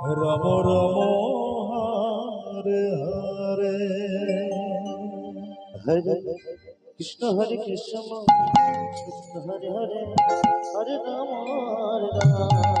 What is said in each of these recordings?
রম রম, Hare Hare. হরে Krishna হরে Krishna Krishna Hare Hare. হরে Ram হরে Ram.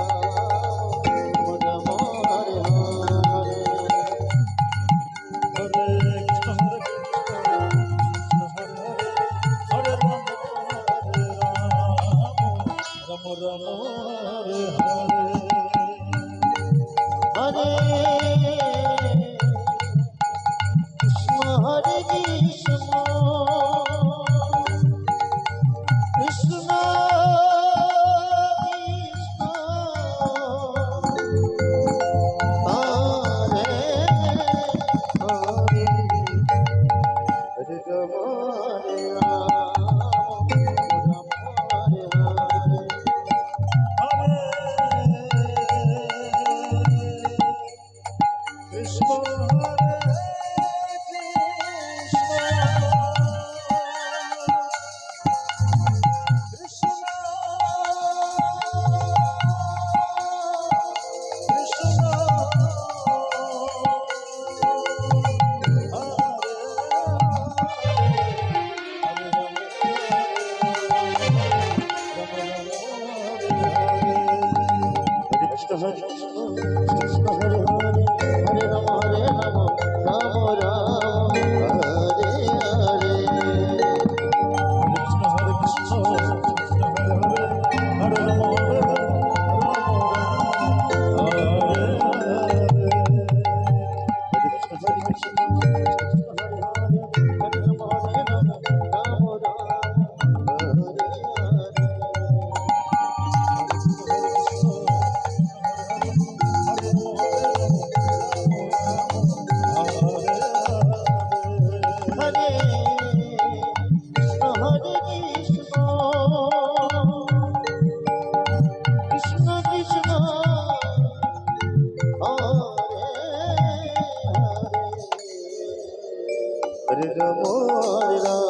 মোর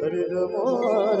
হরে রমর